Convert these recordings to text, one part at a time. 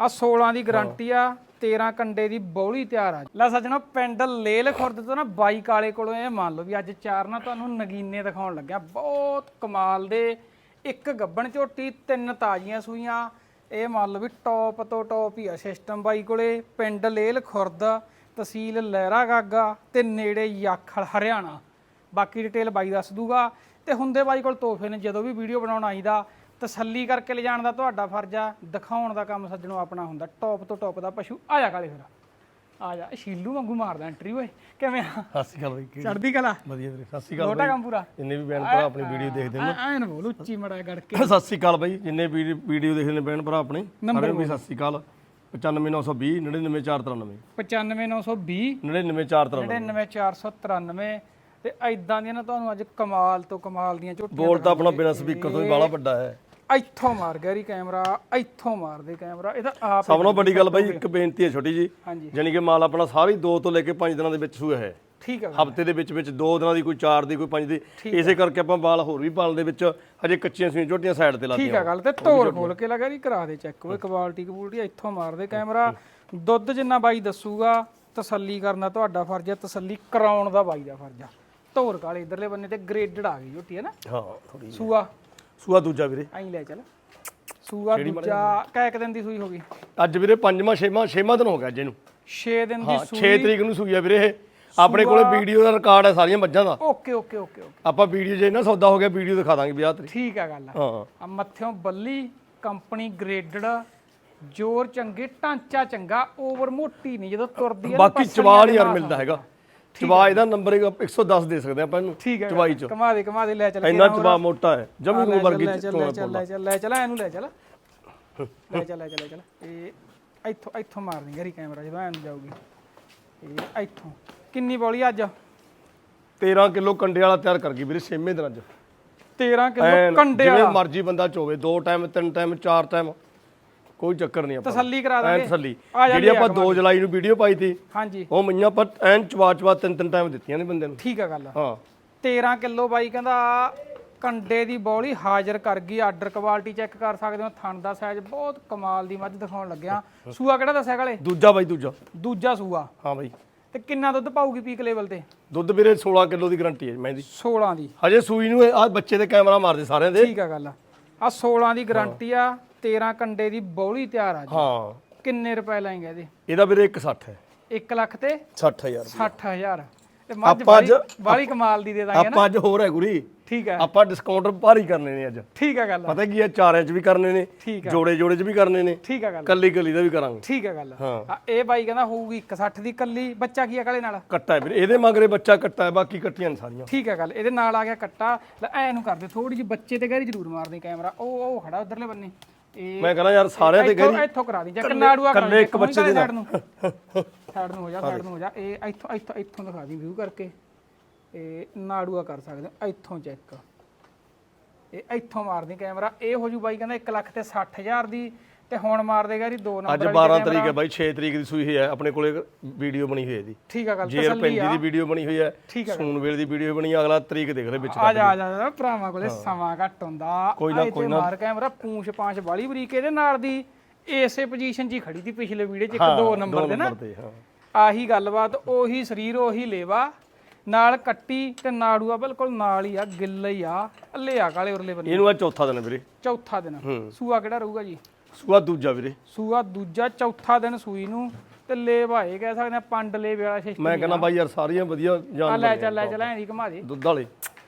ਆ 16 ਦੀ ਗਾਰੰਟੀ ਆ 13 ਕੰਡੇ ਦੀ ਬੌਲੀ ਤਿਆਰ ਆ। ਲੈ ਸੱਜਣਾ ਪਿੰਡ ਲੇਲ ਖੁਰਦ ਤੋਂ ਨਾ ਬਾਈ ਕਾਲੇ ਕੋਲੋਂ ਇਹ ਮੰਨ ਲਓ ਵੀ ਅੱਜ ਚਾਰ ਨਾ ਤੁਹਾਨੂੰ ਨਗੀਨੇ ਦਿਖਾਉਣ ਲੱਗਿਆ। ਬਹੁਤ ਕਮਾਲ ਦੇ ਇੱਕ ਗੱਬਣ ਝੋਟੀ ਤਿੰਨ ਤਾਜ਼ੀਆਂ ਸੂਈਆਂ। ਇਹ ਮੰਨ ਲਓ ਵੀ ਟੌਪ ਤੋਂ ਟੌਪ ਹੀ ਆ ਸਿਸਟਮ ਬਾਈ ਕੋਲੇ। ਪਿੰਡ ਲੇਲ ਖੁਰਦ ਤਹਿਸੀਲ ਲਹਿਰਾ ਗਾਗਾ ਤੇ ਨੇੜੇ ਯਾਖਲ ਹਰਿਆਣਾ। ਬਾਕੀ ਡਿਟੇਲ ਬਾਈ ਦੱਸ ਦੂਗਾ। ਤੇ ਹੁੰਦੇ ਬਾਈ ਕੋਲ ਤੋਹਫੇ ਨੇ ਜਦੋਂ ਵੀ ਵੀਡੀਓ ਬਣਾਉਣ ਆਈਦਾ ਤਸੱਲੀ ਕਰਕੇ ਲਿਜਾਣ ਦਾ ਤੁਹਾਡਾ ਫਰਜ਼ ਆ ਦਿਖਾਉਣ ਦਾ ਕੰਮ ਸੱਜਣੋ ਆਪਣਾ ਹੁੰਦਾ ਟੌਪ ਤੋਂ ਟੌਪ ਦਾ ਪਸ਼ੂ ਆ ਜਾ ਕਾਲੇ ਫਿਰ ਆ ਜਾ ਸ਼ੀਲੂ ਵਾਂਗੂ ਮਾਰਦਾ ਐਂਟਰੀ ਓਏ ਕਿਵੇਂ ਆ? ਸਤਿ ਸ਼੍ਰੀ ਅਕਾਲ ਬਾਈ ਚੜਦੀ ਕਲਾ? ਵਧੀਆ ਵੀਰੇ ਸਤਿ ਸ਼੍ਰੀ ਅਕਾਲ ਲੋਟਾ ਕੰਮ ਪੂਰਾ? ਜਿੰਨੇ ਵੀ ਭੈਣ ਭਰਾ ਆਪਣੀ ਵੀਡੀਓ ਦੇਖਦੇ ਐ ਐਨ ਬੋਲ ਉੱਚੀ ਮੜਾ ਗੜ ਕੇ। ਨੇ ਸਤਿ ਸ਼੍ਰੀ ਅਕਾਲ ਬਾਈ ਜਿੰਨੇ ਵੀ ਵੀਡੀਓ ਦੇਖਦੇ ਨੇ ਭੈਣ ਭਰਾ ਆਪਣੇ ਸਾਰਿਆਂ ਨੂੰ ਵੀ ਸਤਿ ਸ਼੍ਰੀ ਅਕਾਲ। 95920 99493 95920 99493 99493 ਤੇ ਐਦਾਂ ਦੀਆਂ ਨਾ ਤੁਹਾਨੂੰ ਅੱਜ ਕਮਾਲ ਤੋਂ ਕਮਾਲ ਦੀਆਂ ਝੋਟੀਆਂ ਬੋਲ ਤਾਂ ਆਪਣਾ ਬਿਨਾ ਸਪੀਕਰ ਤੋਂ ਵੀ ਬਾਲਾ ਵੱਡਾ ਹੈ। ਇੱਥੋਂ ਮਾਰ ਗਿਆ ਰੀ ਕੈਮਰਾ ਇੱਥੋਂ ਮਾਰਦੇ ਕੈਮਰਾ ਇਹ ਤਾਂ ਆਪ ਸਭ ਨਾਲੋਂ ਵੱਡੀ ਗੱਲ ਬਾਈ ਇੱਕ ਬੇਨਤੀ ਹੈ ਛੋਟੀ ਜੀ ਹਾਂਜੀ। ਜਾਨੀ ਕਿ ਮਾਲ ਆਪਣਾ ਸਾਰੀ 2 ਤੋਂ ਲੈ ਕੇ 5 ਦਿਨਾਂ ਦੇ ਵਿੱਚ ਸੂਆ ਹੈ। ਠੀਕ ਹੈ। ਹਫ਼ਤੇ ਦੇ ਵਿੱਚ ਵਿੱਚ 2 ਦਿਨਾਂ ਦੀ ਕੋਈ 4 ਦੀ ਕੋਈ 5 ਦੀ ਇਸੇ ਕਰਕੇ ਆਪਾਂ ਮਾਲ ਹੋਰ ਵੀ ਪਾਲਣ ਦੇ ਵਿੱਚ ਹਜੇ ਕੱਚੀਆਂ ਸੂਈਆਂ ਝੋਟੀਆਂ ਸਾਈਡ ਤੇ ਠੀਕ ਲਾਤੀਆਂ ਆ ਗੱਲ ਤੇ ਤੋੜ ਖੋਲ ਕੇ ਲਗਾ ਰੀ ਕਰਾ ਦੇ ਚੈੱਕ ਓਏ ਕੁਆਲਿਟੀ ਕਬੂਲਟੀ ਇੱਥੋਂ ਮਾਰਦੇ ਕੈਮਰਾ। ਦੁੱਧ ਜਿੰਨਾ ਬਾਈ ਦੱਸੂਗਾ ਤਸੱਲੀ ਕਰਨਾ ਤੁਹਾਡਾ ਫਰਜ਼ ਹੈ ਤਸੱਲੀ ਕਰਾਉਣ ਦਾ ਬਾਈ ਦਾ ਫਰਜ਼ ਆ। ਧੋਰ ਕਾਲੇ ਇਧਰਲੇ ਬੰਨੇ ਤੇ ਗ੍ਰੇਡਡ ਆ ਗਈ ਝੋਟੀ ਹੈ ਨਾ? ਹਾਂ ਥੋੜੀ ਸੂਆ। ਸੂਆ ਦੂਜਾ ਵੀਰੇ। ਐਂ ਲੈ ਚੱਲ। ਸੂਆ ਦੂਜਾ ਕੈ ਦਿਨ ਦੀ ਸੂਈ ਹੋ ਗਈ? ਅੱਜ ਵੀਰੇ ਪੰਜਵਾਂ ਛੇਵਾਂ ਛੇਵਾਂ ਦਿਨ ਹੋ ਗਿਆ ਅੱਜ ਇਹਨੂੰ। 6 ਦਿਨ ਦੀ ਹਾਂ 6 ਤਰੀਕ ਨੂੰ ਸੂਈ ਆ ਵੀਰੇ ਇਹ। ਆਪਣੇ ਕੋਲੇ ਵੀਡੀਓ ਦਾ ਰਿਕਾਰਡ ਹੈ ਸਾਰੀਆਂ ਮੱਝਾਂ ਦਾ। Okay okay okay okay. ਆਪਾਂ ਵੀਡੀਓ ਜੇ ਨਾ ਸੌਦਾ ਹੋ ਗਿਆ ਵੀਡੀਓ ਦਿਖਾ ਦਾਂਗੇ ਵਿਆਹ ਤੇ ਠੀਕ ਆ ਗੱਲ ਹਾਂ। ਆ ਮੱਥਿਓਂ ਬੱਲੀ ਕੰਪਨੀ ਗ੍ਰੇਡਡ ਜੋਰ ਚੰਗੇ ਢਾਂਚਾ ਚੰਗਾ ਓਵਰ ਮੋਟੀ ਨਹੀਂ ਜਦੋਂ ਤੁਰਦੀ ਨਾ ਬਾਕੀ ਪਸਲੀਆਂ ਚਵਾ ਦੇ ਨਹੀਂ ਯਾਰ ਨਾਲ ਮਿਲਦਾ ਹੈਗਾ। ਚਵਾ ਇਹਦਾ ਨੰਬਰ 110 ਦੇ ਸਕਦੇ ਆਪਾਂ ਇਹਨੂੰ ਠੀਕ ਹੈ ਚਵਾਈ ਚ। ਕਮਾ ਦੇ ਕਮਾ ਦੇ ਲੈ ਚੱਲ ਇੰਨਾ ਚਵਾ ਮੋਟਾ ਹੈ ਜਮੀ ਨੂੰ ਵਰਗੀ ਲੈ ਚੱਲ ਲੈ ਚੱਲ ਲੈ ਚੱਲ ਲੈ ਚੱਲ ਇਹਨੂੰ ਲੈ ਚੱਲ। ਲੈ ਚੱਲ ਲੈ ਚੱਲ ਲੈ ਚੱਲ। ਇਹ ਇੱਥੋਂ ਇੱਥੋਂ ਮਾਰਨੀ ਗਰੀ ਕੈਮਰਾ ਜਦੋਂ ਐਨੂੰ ਜਾਊਗੀ। ਇਹ ਇੱਥੋਂ। ਕਿੰਨੀ ਬੋਲੀ ਅੱਜ? 13 ਕਿਲੋ ਕੰਡੇ ਵਾਲਾ ਤਿਆਰ ਕਰ ਗਈ ਵੀਰੇ ਛੇਵੇਂ ਦਿਨਾਂ ਚ 13 ਕਿਲੋ ਕੰਡੇ ਜਿਵੇਂ ਵਾਲਾ। ਮਰਜ਼ੀ ਬੰਦਾ ਚੋਵੇ ਦੋ ਟਾਈਮ ਤਿੰਨ ਟਾਈਮ ਚਾਰ ਟਾਈਮ ਕੋਈ ਚੱਕਰ ਨਹੀਂ ਆਪਾਂ ਤਸੱਲੀ ਕਰਾ ਦਾਂਗੇ। ਤਸੱਲੀ। ਆ ਜਿਹੜੀ ਆਪਾਂ 2 ਜੁਲਾਈ ਨੂੰ ਵੀਡੀਓ ਪਾਈ ਤੀ ਹਾਂਜੀ। ਉਹ ਮਈਆਂ ਪਰ ਐਨ ਚਵਾ ਚਵਾ ਤਿੰਨ ਤਿੰਨ ਟਾਈਮ ਦਿੱਤੀਆਂ ਨੇ ਬੰਦੇ ਨੂੰ। ਠੀਕ ਆ ਗੱਲ ਹਾਂ। 13 ਕਿਲੋ ਬਾਈ ਕਹਿੰਦਾ ਕੰਡੇ ਦੀ ਬੋਲੀ ਹਾਜ਼ਰ ਕਰ ਗਈ ਆਰਡਰ ਕੁਆਲਿਟੀ ਚੈੱਕ ਕਰ ਸਕਦੇ ਹੋ ਥਣ ਦਾ ਸਾਈਜ਼ ਬਹੁਤ ਕਮਾਲ ਦੀ ਮੱਝ ਦਿਖਾਉਣ ਲੱਗਿਆ। ਸੂਆ ਕਿਹੜਾ ਦੱਸਿਆ ਗਲੇ ਦੂਜਾ ਬਾਈ ਦੂਜਾ। ਦੂਜਾ ਸੂਆ। ਹਾਂ ਬਾਈ। ਤੇ ਕਿੰਨਾ ਦੁੱਧ ਪਾਊਗੀ ਪੀਕ ਲੈਵਲ ਤੇ? ਦੁੱਧ ਵੀਰੇ 16 ਕਿਲੋ ਦੀ ਗਾਰੰਟੀ ਹੈ ਮੈਂ ਦੀ 16 ਦੀ। ਹਜੇ ਸੂਈ ਨੂੰ ਆ ਬੱਚੇ ਦੇ ਕੈਮਰਾ ਮਾਰਦੇ ਸਾਰਿਆਂ ਦੇ। ਠੀਕ ਆ ਗੱਲ ਆ। 16 ਦੀ ਗਾਰੰਟੀ ਆ 13 ਕੰਡੇ ਦੀ ਬੌਲੀ ਤਿਆਰ ਆ ਜੀ। ਹਾਂ। ਕਿੰਨੇ ਰੁਪਏ ਲਾਏਗਾ ਇਹਦੇ? ਇਹਦਾ ਵੀਰੇ 160 ਹੈ। 1 ਲੱਖ ਤੇ 60000 60000 ਤੇ ਮੱਝ ਆਪਾਂ ਬਾਲੀ ਅੱਜ- ਬਾਲੀ ਕਮਾਲ ਦੀ ਦੇ ਦਾਂਗੇ ਨਾ। ਆਪਾਂ ਅੱਜ ਹੋਰ ਹੈ ਗੁਰੀ। ਠੀਕ ਆ ਆਪਾਂ ਡਿਸਕਾਊਂਟ ਭਾਰੀ ਕਰਨੇ ਨੇ ਅੱਜ। ਠੀਕ ਆ ਗੱਲ ਪਤਾ ਕੀ ਹੈ ਚਾਰਿਆਂ 'ਚ ਵੀ ਕਰਨੇ ਨੇ ਠੀਕ ਜੋੜੇ ਜੋੜੇ 'ਚ ਵੀ ਕਰਨੇ ਨੇ। ਠੀਕ ਆ ਗੱਲ ਕੱਲੀ ਕੱਲੀ ਦਾ ਵੀ ਕਰਾਂਗੇ। ਠੀਕ ਆ ਗੱਲ ਹਾਂ। ਇਹ ਬਾਈ ਕਹਿੰਦਾ ਹੋਊਗੀ 160 ਦੀ ਕੱਲੀ ਬੱਚਾ ਕੀ ਆ ਕਾਲੇ ਨਾਲ? ਕੱਟਾ ਹੈ ਵੀਰੇ। ਇਹਦੇ ਮਗਰੇ ਬੱਚਾ ਕੱਟਾ ਹੈ ਬਾਕੀ ਕੱਟੀਆਂ ਨੇ ਸਾਰੀਆਂ। ਠੀਕ ਆ ਗੱਲ ਇਹਦੇ ਨਾਲ ਆ ਗਿਆ ਕੱਟਾ। ਲੈ ਐ ਨੂੰ ਕਰਦੇ ਥੋੜੀ ਜਿਹੀ ਬੱਚੇ ਤੇ ਗਹਿਰੀ ਜ਼ਰੂਰ ਮਾਰਦੇ ਕੈਮਰਾ। ਉਹ ਉਹ ਖੜਾ ਉਧਰਲੇ ਬੰਨੇ। ਇਹ ਮੈਂ ਕਹਿੰਦਾ ਯਾਰ ਸਾਰਿਆਂ ਦੇ ਇੱਥੋਂ ਇੱਥੋਂ ਕਰਾ ਦੀ ਜਾਂ ਨਾੜੂਆ ਕਰ ਇਕੱਲੇ ਇੱਕ ਬੱਚੇ ਦੇ ਸਾਈਡ ਨੂੰ। ਸਾਈਡ ਨੂੰ ਹੋ ਜਾ ਸਾਈਡ ਨੂੰ ਹੋ ਜਾ। ਇਹ ਇੱਥੋਂ ਇੱਥੋਂ ਇੱਥੋਂ ਦਿਖਾ ਦੀ ਵਿਊ ਕਰਕੇ। ਇਹ ਨਾੜੂਆ ਕਰ ਸਕਦੇ ਹੋ। ਇੱਥੋਂ ਚੈੱਕ ਇਹ ਇੱਥੋਂ ਮਾਰਦੀ ਕੈਮਰਾ ਇਹ ਹੋ ਜੂ ਬਾਈ ਕਹਿੰਦਾ 1 ਲੱਖ ਤੇ 60000 ਦੀ ਤੇ ਹੁਣ ਮਾਰ ਦੇਗਾ ਦੋ ਅੱਜ ਨੰਬਰ 12 ਤਰੀਕ ਹੈ ਬਾਈ 6 ਤਰੀਕ ਦੀ ਸੂਈ ਹੋਈ ਹੈ ਆਪਣੇ ਕੋਲੇ ਵੀਡੀਓ ਬਣੀ ਹੋਈ ਹੈ ਇਹਦੀ। ਠੀਕ ਆ ਗੱਲ ਤਸੱਲੀ ਆ। ਦੀ ਵੀਡੀਓ ਬਣੀ ਹੋਈ ਹੈ ਸੂਨਵੇਲ ਦੀ ਵੀਡੀਓ ਬਣੀ ਹੈ, ਅਗਲਾ ਤਰੀਕ ਦੇਖ ਲੈ ਵਿੱਚ ਆ ਜਾ ਆ ਜਾ ਜਾ, ਭਰਾਵਾਂ ਕੋਲੇ ਸਮਾਂ ਘੱਟ ਹੁੰਦਾ। ਕੋਈ ਨਾ, ਕੋਈ ਨਾ। ਮਾਰ ਕੈਮਰਾ ਪੂੰਛ ਪਾਂਛ ਵਾਲੀ ਬਰੀਕ ਇਹਦੇ ਨਾਲ ਦੀ। ਇਸੇ ਪੋਜੀਸ਼ਨ 'ਚ ਹੀ ਖੜੀ ਸੀ ਪਿਛਲੇ ਵੀਡੀਓ 'ਚ ਇੱਕ ਦੋ ਨੰਬਰ ਦੇ ਨਾ। ਆਹੀ ਗੱਲਬਾਤ ਉਹੀ ਸਰੀਰ ਉਹੀ ਲੇਵਾ। ਨਾਲ ਕੱਟੀ ਤੇ ਨਾੜੂਆ ਬਿਲਕੁਲ ਨਾਲ ਹੀ ਆ ਗਿੱਲ ਹੀ ਆ। ਅੱਲੇ ਆ ਕਾਲੇ ਉਰਲੇ ਬੰਨੇ ਇਹਨੂੰ ਆ ਚੌਥਾ ਦਿਨ ਵੀਰੇ। ਚੌਥਾ ਦਿਨ। ਸੂਆ ਕਿਹੜਾ ਰਹੂਗਾ ਜੀ? ਸੂਆ ਦੂਜਾ ਵੀਰੇ। ਸੂਆ ਦੂਜਾ ਚੌਥਾ ਦਿਨ ਸੂਈ ਨੂੰ ਤੇ ਲੇਵਾ ਇਹ ਕਹਿ ਸਕਦੇ ਆ ਪੰਡ ਲੇਵੇ ਵਾਲਾ ਸਿਸਟਮ ਮੈਂ ਕਹਿੰਦਾ ਬਾਈ ਯਾਰ ਸਾਰੀਆਂ ਵਧੀਆ ਆ ਜਾਨ ਲੈ ਚੱਲ ਲੈ ਚੱਲ ਐਂ ਦੀ ਘੁਮਾ ਦੇ। ਦੁੱਧ ਵਾਲੇ।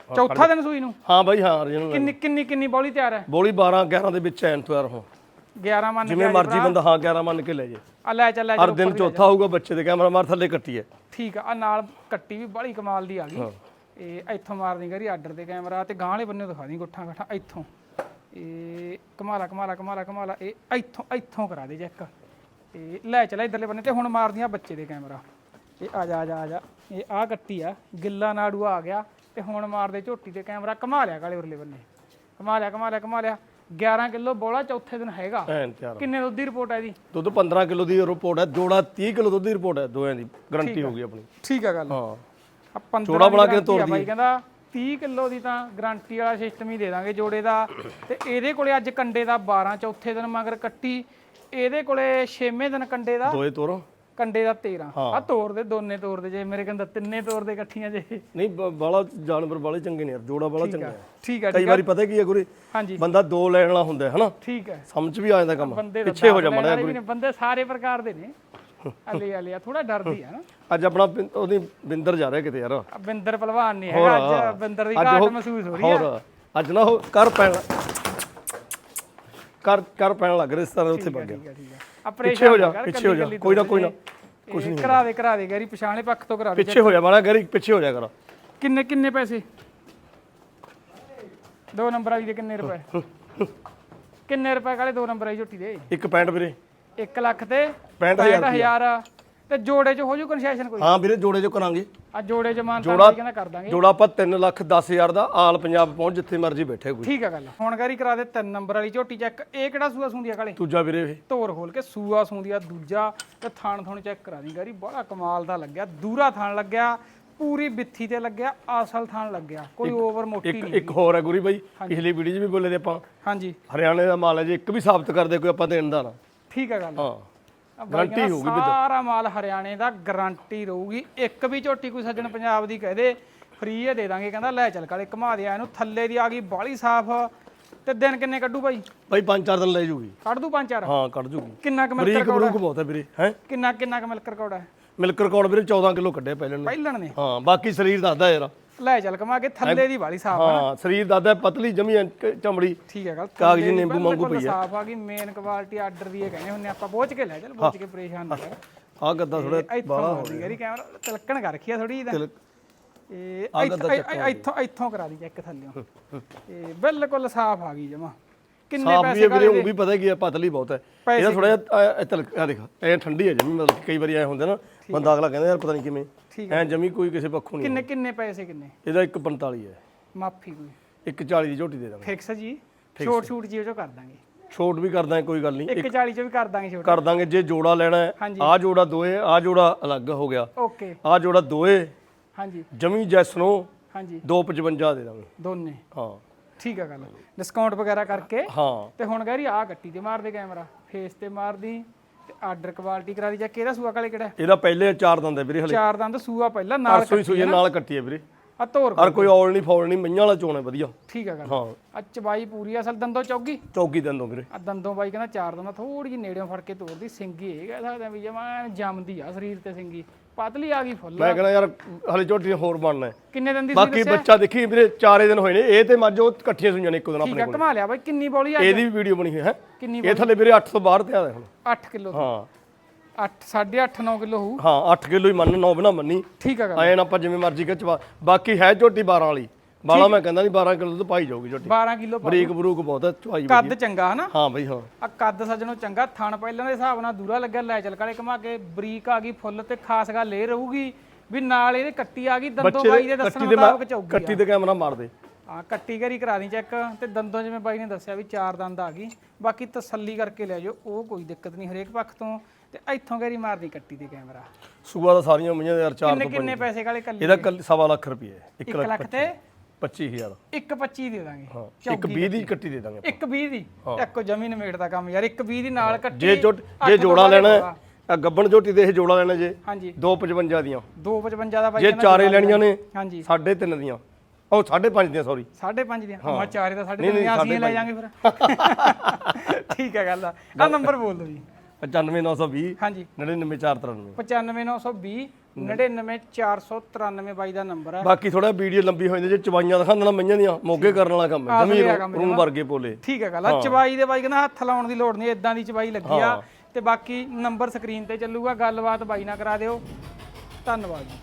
ਚੌਥਾ ਦਿਨ ਸੂਈ ਨੂੰ? ਹਾਂ ਬਾਈ ਹਾਂ original ਕਿੰਨੀ ਕਿੰਨੀ ਕਿੰਨੀ ਬੋਲੀ ਤਿਆਰ ਹੈ? ਬੋਲੀ 12 11 ਦੇ ਵਿੱਚ ਐਨ ਤਿਆਰ ਹੋ 11 ਮੰਨ ਜਿਵੇਂ ਮਰਜ਼ੀ ਬੰਦਾ ਹਾਂ 11 ਮੰਨ ਕੇ ਲੈ ਜੇ। ਆ ਲੈ ਚੱਲ ਲੈ ਹਰ ਦਿਨ ਚੌਥਾ ਹੋਊਗਾ ਬੱਚੇ ਦੇ ਕੈਮਰਾ ਮਾਰ ਥੱਲੇ ਕੱਟੀ ਹੈ। ਠੀਕ ਆ ਆ ਨਾਲ ਕੱਟੀ ਵੀ ਬੜੀ ਕਮਾਲ ਦੀ ਆ ਗਈ। ਇਹ ਇੱਥੋਂ ਮਾਰਦੀ ਕਰੀ ਆਰਡਰ ਤੇ ਕੈਮਰਾ ਤੇ ਗਾਂ ਵਾਲੇ ਬੰਨੇ ਦਿਖਾ ਦੀ ਗੁੱਠਾਂ ਗੱਠਾਂ ਇੱਥੋਂ। ਇਹ ਕਮਾਲਾ ਕਮਾਲਾ ਕਮਾਲਾ ਕਮਾਲਾ ਇਹ ਇੱਥੋਂ ਇੱਥੋਂ ਕਰਾ ਦੇ ਚੈੱਕ ਇਹ ਲੈ ਚਲਾ ਇਧਰਲੇ ਬੰਨੇ ਤੇ ਹੁਣ ਮਾਰਦੀਆਂ ਬੱਚੇ ਦੇ ਕੈਮਰਾ। ਇਹ ਆ ਜਾ ਆ ਜਾ ਆ ਜਾ। ਇਹ ਆ ਕੱਟੀ ਆ ਗਿੱਲਾ ਨਾੜੂਆ ਆ ਗਿਆ ਤੇ ਹੁਣ ਮਾਰਦੇ ਝੋਟੀ ਤੇ ਕੈਮਰਾ ਕਮਾ ਲਿਆ ਕਾਲੇ ਉਰਲੇ ਬੰਨੇ। ਕਮਾ ਲਿਆ ਕਮਾ ਲਿਆ ਕਮਾ ਲਿਆ। 11 ਕਿਲੋ ਬੋਲਾ ਚੌਥੇ ਦਿਨ ਹੈਗਾ। ਐਨ ਤਿਆਰ ਕਿੰਨੇ ਦੁੱਧ ਦੀ ਰਿਪੋਰਟ ਹੈ ਇਹਦੀ? ਦੁੱਧ 15 ਕਿਲੋ ਦੀ ਰਿਪੋਰਟ ਹੈ ਜੋੜਾ 30 ਕਿਲੋ ਦੁੱਧ ਦੀ ਰਿਪੋਰਟ ਹੈ ਦੋਆਂ ਦੀ। ਗਾਰੰਟੀ ਹੋ ਗਈ ਆਪਣੀ। ਠੀਕ ਆ ਗੱਲ। ਹਾਂ। ਆ 15 ਜੋੜਾ ਬਣਾ ਕੇ ਤੋੜ ਬਾਈ ਕਹਿੰਦਾ 30 ਕਿਲੋ ਦੀ ਤਾਂ ਗਾਰੰਟੀ ਵਾਲਾ ਸਿਸਟਮ ਹੀ ਦੇ ਦਾਂਗੇ ਜੋੜੇ ਦਾ। ਤੇ ਇਹਦੇ ਕੋਲੇ ਅੱਜ ਕੰਡੇ ਦਾ 12 ਚੌਥੇ ਦਿਨ ਮਗਰ ਕੱਟੀ। ਇਹਦੇ ਕੋਲੇ 6ਵੇਂ ਦਿਨ ਕੰਡੇ ਦਾ ਦੋਏ ਤੋਰ? ਕੰਡੇ ਦਾ 13 ਆ ਤੋੜ ਦੇ ਦੋਨੇ ਤੋੜ ਦੇ ਜੇ ਮੇਰੇ ਕਹਿੰਦਾ ਤਿੰਨੇ ਤੋੜ ਦੇ ਇਕੱਠੀਆਂ ਜੇ। ਨਹੀਂ ਬਾਲਾ ਜਾਨਵਰ ਬਾਲੇ ਚੰਗੇ ਨੇ ਯਾਰ ਜੋੜਾ ਬਾਲਾ ਚੰਗਾ। ਠੀਕ ਹੈ ਕਈ ਵਾਰੀ ਪਤਾ ਕੀ ਹੈ ਗੁਰੀ ਹਾਂਜੀ। ਬੰਦਾ ਦੋ ਲੈਣ ਵਾਲਾ ਹੁੰਦਾ ਹੈ ਹਨਾ? ਠੀਕ ਹੈ। ਸਮਝ ਵੀ ਆ ਜਾਂਦਾ ਕੰਮ। ਪਿੱਛੇ ਹੋ ਜਾ ਲੈਣ ਮੜਾ ਵਾਲੇ ਵੀ ਨੇ ਬੰਦੇ ਸਾਰੇ ਪ੍ਰਕਾਰ ਦੇ ਨੇ। ਅਲੇ ਅਲੇ ਥੋੜਾ ਡਰਦੀ ਹੈ ਨਾ। ਅੱਜ ਆਪਣਾ ਬਿੰ- ਉਹਦੀ ਬਿੰਦਰ ਜਾ ਰਿਹਾ ਕਿਤੇ ਯਾਰ। ਆ ਬਿੰਦਰ ਪਹਿਲਵਾਨ ਨਹੀਂ ਹੈਗਾ ਅੱਜ ਬਿੰਦਰ ਦੀ ਘਾਟ ਉਹ- ਮਹਿਸੂਸ ਹੋ ਰਹੀ ਹੈ ਹੋਰ ਅੱਜ ਨਾ ਉਹ ਕਰ ਪੈਣ ਕਰ ਕਰ ਪੈਣ ਲੱਗ ਰਿਹਾ ਇਸ ਤਰ੍ਹਾਂ ਉੱਥੇ ਵਗ ਗਿਆ। ਠੀਕ ਠੀਕ ਪਿੱਛੇ ਹੋ ਜਾ ਪਿੱਛੇ ਹੋ ਜਾ ਕੋਈ ਨਾ ਕੋਈ ਨਾ ਕੁਝ ਨਹੀਂ ਕਰਾ ਦੇ ਕਰਾ ਦੇ ਗੈਰੀ ਪਛਾਣੇ ਪੱਖ ਤੋਂ ਕਰਾ ਦੇ ਪਿੱਛੇ ਹੋ ਜਾ ਮਾੜਾ ਗਰੀ ਪਿੱਛੇ ਹੋ ਜਾ ਕਰ। ਕਿੰਨੇ ਕਿੰਨੇ ਪੈਸੇ? ਦੋ ਨੰਬਰ ਵਾਲੀ ਦੇ ਕਿੰਨੇ ਰੁਪਏ? ਕਿੰਨੇ ਰੁਪਏ ਕਾਲੇ ਦੋ ਨੰਬਰ ਵਾਲੀ ਝੋਟੀ ਦੇ? ਇੱਕ ਪੈਂਟ ਵੀਰੇ। 1 ਲੱਖ ਤੇ 65000 65000 ਤੇ ਜੋੜੇ ਚ ਹੋ ਜੂ ਕਨਸੈਸ਼ਨ ਕੋਈ? ਹਾਂ ਵੀਰੇ ਜੋੜੇ ਜੋ ਕਰਾਂਗੇ। ਆ ਜੋੜੇ ਚ ਮਾਨ ਤਾਂ ਕਹਿੰਦਾ ਕਰ ਦਾਂਗੇ। ਜੋੜਾ ਆਪਾਂ 3 ਲੱਖ 10000 ਦਾ ਆਲ ਪੰਜਾਬ ਪਹੁੰਚ ਜਿੱਥੇ ਮਰਜ਼ੀ ਬੈਠੇ ਕੋਈ। ਠੀਕ ਆ ਗੱਲ। ਹੁਣ ਗੈਰੀ ਕਰਾ ਦੇ ਤਿੰਨ ਨੰਬਰ ਵਾਲੀ ਝੋਟੀ ਚੈੱਕ ਇਹ ਕਿਹੜਾ ਸੂਆ ਸੁੰਦੀ ਆ ਕਾਲੇ? ਦੂਜਾ ਵੀਰੇ ਇਹ। ਧੋਰ ਖੋਲ ਕੇ ਸੂਆ ਸੁੰਦੀ ਆ ਦੂਜਾ ਤੇ ਥਾਣ ਥਣ ਚੈੱਕ ਕਰਾ ਦੀ ਗੈਰੀ ਬੜਾ ਕਮਾਲ ਦਾ ਲੱਗਿਆ। ਦੂਰਾ ਥਾਣ ਲੱਗਿਆ ਪੂਰੀ ਬਿੱਥੀ ਤੇ ਲੱਗਿਆ ਅਸਲ ਥਾਣ ਲੱਗਿਆ। ਕੋਈ ਓਵਰ ਮੋਟੀ ਨਹੀਂ ਇੱਕ ਹੋਰ ਹੈ ਗੁਰੀ ਬਾਈ ਪਿਛਲੀ ਵੀਡੀਓ 'ਚ ਵੀ ਬੋਲੇ ਤੇ ਆਪਾਂ। ਹਾਂਜੀ। ਹਰਿਆਣੇ ਦਾ ਮਾਲ ਹੈ ਜੇ ਇੱਕ ਵੀ ਸਾਬਤ ਕਰਦੇ ਕੋਈ ਆਪਾਂ ਦੇਣ ਦਾ ਨਾ। ਠੀਕ ਆ ਗੱਲ। ਹਾਂ। ਗਾਰੰਟੀ ਹੋਊਗੀ ਸਾਰਾ ਮਾਲ ਹਰਿਆਣੇ ਦਾ ਗਾਰੰਟੀ ਰਹੂਗੀ। ਇੱਕ ਵੀ ਝੋਟੀ ਕੋਈ ਸੱਜਣ ਪੰਜਾਬ ਦੀ ਕਹਦੇ ਫ੍ਰੀ ਇਹ ਦੇ ਦਾਂਗੇ। ਕਹਿੰਦਾ ਲੈ ਚੱਲ ਕਾਲੇ ਘੁਮਾ ਦੇ ਇਹਨੂੰ ਥੱਲੇ ਦੀ ਆ ਗਈ ਬਾਲੀ ਸਾਫ਼। ਤੇ ਦਿਨ ਕਿੰਨੇ ਕੱਢੂ ਬਾਈ? ਪੰਜ ਚਾਰ ਦਿਨ ਲੈ ਜੂਗੀ। ਕੱਢ ਦੂ ਪੰਜ ਚਾਰ? ਹਾਂ ਕੱਢ ਜੂਗੀ। ਕਿੰਨਾ ਕੁ ਮਿਲਕ ਰਿਕਾਰਡ ਬਰੂਕ ਬਹੁਤ ਹੈ ਵੀਰੇ ਹੈ? ਕਿੰਨਾ ਕਿੰਨਾ ਕੁ ਮਿਲਕ ਰਿਕਾਰਡ ਹੈ? ਮਿਲਕ ਰਿਕਾਰਡ ਵੀਰੇ 14 ਕਿਲੋ ਕੱਢਿਆ ਪਹਿਲਾਂ ਨੇ। ਪਹਿਲਣ ਨੇ? ਹਾਂ ਬਾਕੀ ਸਰੀਰ ਦੱਸਦਾ ਯਾਰ। ਲੈ ਚੱਲ ਘੁਮਾ ਕੇ ਥੱਲੇ ਦੀ ਬਾਲੀ ਸਾਫ਼ ਹਾਂ ਸਰੀਰ ਦੱਸਦਾ ਪਤਲੀ ਜਮੀ ਚਮੜੀ। ਠੀਕ ਹੈ ਗੱਲ ਕਾਗਜ਼ੀ ਨਿੰਬੂ ਵਾਂਗੂ ਪਈ ਆ ਸਾਫ਼ ਆ ਗਈ ਮੇਨ ਕੁਆਲਿਟੀ ਆਰਡਰ ਦੀ ਇਹ ਕਹਿੰਦੇ ਹੁੰਨੇ ਆਪਾਂ ਪਹੁੰਚ ਕੇ ਲੈ ਚੱਲ ਪਹੁੰਚ ਕੇ ਪਰੇਸ਼ਾਨ ਨਾ ਕਰ। ਆਹ ਗੱਦਾ ਥੋੜਾ ਇੱਥੋਂ ਮਾਰਦੀ ਗਰੀ ਕੈਮਰਾ ਤਿਲਕਣ ਕਰ ਰੱਖਿਆ ਥੋੜੀ ਇਹਦਾ ਇਹ ਇੱਥੋਂ ਇੱਥੋਂ- ਕਰਾ ਦੀ ਚੈੱਕ ਥੱਲਿਓਂ। ਤੇ ਬਿਲਕੁਲ ਸਾਫ਼ ਆ ਗਈ ਜਮਾ। ਕਿੰਨੇ ਸਾਫ਼ ਵੀ ਪੈਸੇ ਹੈ ਵੀਰੇ ਉਹ ਵੀ ਪਤਾ ਕੀ ਹੈ ਪਤਲੀ ਬਹੁਤ ਹੈ। ਪੈਸੇ ਇਹਦਾ ਥੋੜਾ ਜਿਹਾ ਤਲ ਆ ਦੇਖ ਐ ਠੰਡੀ ਹੈ ਜਮੀ ਮਤਲਬ ਕਿ ਕਈ ਵਾਰੀ ਐ ਹੁੰਦੇ ਨਾ ਬੰਦਾ ਅਗਲਾ ਕਹਿੰਦਾ ਯਾਰ ਪਤਾ ਨਹੀਂ ਕਿਵੇਂ। ਐ ਜਮੀ ਕੋਈ ਕਿਸੇ ਪੱਖੋਂ ਨਹੀਂ ਕਿੰਨੇ ਕਿੰਨੇ ਪੈਸੇ ਕਿੰਨੇ? ਇਹਦਾ 145 ਹੈ। ਮਾਫੀ ਕੋਈ। 140 ਦੀ ਝੋਟੀ ਦੇ ਦਾਂਗੇ ਫਿਕਸ ਜੀ? ਛੋਟ ਛੂਟ ਜੀ ਉਹ ਚੋਂ ਕਰ ਦਾਂਗੇ। ਛੋਟ ਵੀ ਕਰ ਦਾਂਗੇ ਕੋਈ ਗੱਲ ਨਹੀਂ। 140 ਚੋਂ ਵੀ ਕਰ ਦਾਂਗੇ ਛੋਟ। ਕਰ ਦਾਂਗੇ ਜੇ ਜੋੜਾ ਲੈਣਾ ਹੈ। ਹਾਂਜੀ। ਆ ਜੋੜਾ ਦੋਏ ਆ ਜੋੜਾ ਅਲੱਗ ਹੋ ਗਿਆ। ਓਕੇ। ਆ ਜੋੜਾ ਦੋਏ ਹਾਂਜੀ। ਜਮੀ ਜੈਸਨੋ ਹਾਂਜੀ। 255 ਦੇ ਦਾਂਗੇ। ਦੋਨੇ। ਹਾਂ। ਠੀਕ ਆ ਗੱਲ। ਡਿਸਕਾਊਂਟ ਵਗੈਰਾ ਕਰਕੇ ਹਾਂ। ਤੇ ਹੁਣ ਗੈਰੀ ਆ ਗੱਟੀ ਤੇ ਮਾਰਦੇ ਕੈਮਰਾ ਫੇਸ ਤੇ ਮਾਰਦੀ ਤੇ ਆਰਡਰ ਕੁਆਲਿਟੀ ਕਰਾ ਦੀ। ਜਾਂ ਕਿਹੜਾ ਸੂਆ ਕਾਲੇ ਕਿਹੜਾ? ਇਹਦਾ ਪਹਿਲੇ ਚਾਰ ਦੰਦ ਹੈ ਵੀਰੇ ਹਲੇ। ਚਾਰ ਦੰਦ ਸੂਆ ਪਹਿਲਾਂ ਨਾਲ ਹੀ ਸੂਈ ਨਾਲ ਕੱਟੀ ਹੈ ਵੀਰੇ। ਆ ਤੋਰ ਹਰ ਕੋਈ ਔਲ ਨਹੀਂ ਫੌਲ ਨਹੀਂ ਮਈਆਂ ਵਾਲਾ ਚੋਣ ਹੈ ਵਧੀਆ। ਠੀਕ ਆ ਗੱਲ। ਹਾਂ। ਆ ਚਬਾਈ ਪੂਰੀ ਅਸਲ ਦੰਦੋਂ ਚੌਗੀ? ਚੌਕੀ ਦੰਦੋਂ ਵੀਰੇ। ਆ ਦੰਦੋਂ ਬਾਈ ਕਹਿੰਦਾ ਚਾਰ ਦੰਦਾਂ ਥੋੜੀ ਜਿਹੀ ਨੇੜਿਓਂ ਫੜ ਕੇ ਤੋੜਦੀ ਸਿੰਗੀ ਇਹ ਕਹਿ ਸਕਦੇ ਆ ਵੀ ਜਮਾ ਜੰਮਦੀ ਆ ਸਰੀਰ ਤੇ ਸਿੰਗੀ। ਪਤਲੀ ਆ ਗਈ ਫੁੱਲ। ਮੈਂ ਕਹਿੰਦਾ ਯਾਰ ਹਲੇ ਝੋਟੀ ਹੋਰ ਬਣਨਾ ਹੈ। ਕਿੰਨੇ ਦਿਨ ਦੀ ਸੀ ਬਾਕੀ ਬੱਚਾ ਦੇਖੀ ਵੀਰੇ ਚਾਰੇ ਦਿਨ ਹੋਏ ਨੇ। ਇਹ ਤੇ ਮੱਝ ਉਹ ਇਕੱਠੀਆਂ ਸੁਈਆਂ ਨੇ ਇੱਕੋ ਦਿਨ ਠੀਕ ਆਪਣੇ ਆ ਘਮਾ ਲਿਆ ਬਾਈ ਕਿੰਨੀ ਬੋਲੀ ਆ ਇਹਦੀ ਵੀ ਵੀਡੀਓ ਬਣੀ ਹੋਈ ਹੈ। ਕਿੰਨੀ ਇਹ ਥੱਲੇ ਵੀਰੇ 8 ਤੋਂ ਬਾਹਰ ਤੇ ਆਦਾ ਹੁਣ। 8 ਕਿਲੋ ਹਾਂ। 8 8.5 9 ਕਿਲੋ ਹੋਊ। ਹਾਂ 8 ਕਿਲੋ ਹੀ ਮੰਨ 9 ਬਣਾ ਮੰਨੀ। ਠੀਕ ਆ ਗੱਲ। ਐਨ ਆਪਾਂ ਜਿਵੇਂ ਮਰਜ਼ੀ ਖਿਚਵਾ ਬਾਕੀ ਹੈ ਝੋਟੀ 12 ਵਾਲੀ। ਬਾਲਾ ਮੈਂ ਕਹਿੰਦਾ ਨਹੀਂ 12 ਕਿਲੋ ਤੋਂ ਪਾਈ ਜਾਊਗੀ ਝੋਟੀ। 12 ਕਿਲੋ ਬਰੀਕ ਬਰੂਕ ਬਹੁਤ ਹੈ ਚੁਆਈ ਕੱਦ ਚੰਗਾ ਹਨਾ? ਹਾਂ ਬਈ ਹਾਂ। ਆ ਕੱਦ ਸੱਜਣੋ ਚੰਗਾ ਥਣ ਪਹਿਲਾਂ ਦੇ ਹਿਸਾਬ ਨਾਲ ਦੂਰਾ ਲੱਗਿਆ ਲੈ ਚੱਲ ਕਾਲੇ ਘਮਾ ਕੇ ਬਰੀਕ ਆ ਗਈ ਫੁੱਲ ਤੇ ਖਾਸ ਗੱਲ ਇਹ ਰਹੂਗੀ ਵੀ ਨਾਲ ਇਹਦੇ ਕੱਟੀ ਆ ਗਈ ਦੰਦੋਂ ਬਾਈ ਦੇ ਦੱਸਣ ਮੁਤਾਬਕ ਚੌਗੀ ਕੱਟੀ ਤੇ ਕੈਮਰਾ ਮਾਰ ਦੇ। ਆ ਕੱਟੀ ਕਰੀ ਕਰਾ ਦੀ ਚੈੱਕ ਤੇ ਦੰਦੋਂ ਜਿਵੇਂ ਬਾਈ ਨੇ ਦੱਸਿਆ ਵੀ ਚਾਰ ਦੰਦ ਆ ਗਈ। ਬਾਕੀ ਤਸੱਲੀ ਕਰਕੇ ਲੈ ਜਾਓ ਉਹ ਕੋਈ ਦਿੱਕਤ ਨਹੀਂ ਹਰੇਕ ਪੱਖ ਤੋਂ। ਤੇ ਇੱਥੋਂ ਕਰੀ ਮਾਰਦੀ ਕੱਟੀ ਤੇ ਕੈਮਰਾ ਸੂਆ ਦਾ ਸਾਰੀਆਂ ਮਈਆਂ ਦੇ ਯਾਰ 4 ਕਿੰਨੇ ਕਿੰਨੇ ਪੈਸੇ ਕਾਲੇ ਕੱਲੀ ਇਹਦਾ ਕੱਲ ਸਵਾ ਲੱਖ ਰੁਪਏ 1 1 ਲੱਖ ਤੇ? 25000 ਇੱਕ 25 ਦੇ ਦਾਂਗੇ। ਹਾਂ ਇੱਕ 20 ਦੀ ਕੱਟੀ ਦੇ ਦਾਂਗੇ ਇੱਕ 20 ਦੀ। ਇੱਕੋ ਜ਼ਮੀਨ ਮੇੜ ਦਾ ਕੰਮ ਯਾਰ ਇੱਕ 20 ਦੀ ਨਾਲ ਕੱਟੀ ਜੇ ਝੋਟ ਜੇ ਜੋੜਾ ਲੈਣਾ ਹੈ, ਆ ਗੱਬਣ ਝੋਟੀ ਦੇ ਇਹ ਜੋੜਾ ਲੈਣਾ ਜੇ। ਹਾਂਜੀ। 255 ਦੀਆਂ। 255 ਦਾ ਬਾਈ ਜੇ ਕਹਿੰਦਾ ਚਾਰੇ ਲੈਣੀਆਂ ਨੇ ਹਾਂਜੀ। 3.5 ਦੀਆਂ। ਉਹ 5.5 ਦੀਆਂ ਸੌਰੀ 5.5 ਦੀਆਂ। ਹਾਂ। ਚਾਰੇ ਦਾ 5.5 ਅਸੀਂ ਲੈ ਜਾਾਂਗੇ ਫਿਰ। ਠੀਕ ਹੈ ਗੱਲ ਆ। ਆ ਨੰਬਰ ਬੋਲ ਦਿਓ ਜੀ। 95920 ਹਾਂਜੀ। 99493 95920 99493 ਬਾਈ ਦਾ ਨੰਬਰ ਹੈ। ਬਾਕੀ ਥੋੜਾ ਵੀਡੀਓ ਲੰਬੀ ਹੋ ਜਾਂਦੀ ਜੇ ਚਵਾਈਆਂ ਦਿਖਾਉਣ ਨਾਲ ਮਈਆਂ ਦੀਆਂ ਮੋਗੇ ਕਰਨ ਵਾਲਾ ਕੰਮ ਹੈ ਜ਼ਮੀਨ ਰੂਮ ਵਰਗੇ ਪੋਲੇ। ਠੀਕ ਹੈ ਗੱਲ ਆ ਚਬਾਈ ਦੇ ਬਾਈ ਕਹਿੰਦਾ ਹੱਥ ਲਾਉਣ ਦੀ ਲੋੜ ਨਹੀਂ ਇਦਾਂ ਦੀ ਚਬਾਈ ਲੱਗੀ ਆ। ਤੇ ਬਾਕੀ ਨੰਬਰ ਸਕਰੀਨ ਤੇ ਚੱਲੂਗਾ ਗੱਲਬਾਤ ਬਾਈ ਨਾਲ ਕਰਾ ਦਿਓ। ਧੰਨਵਾਦ ਜੀ।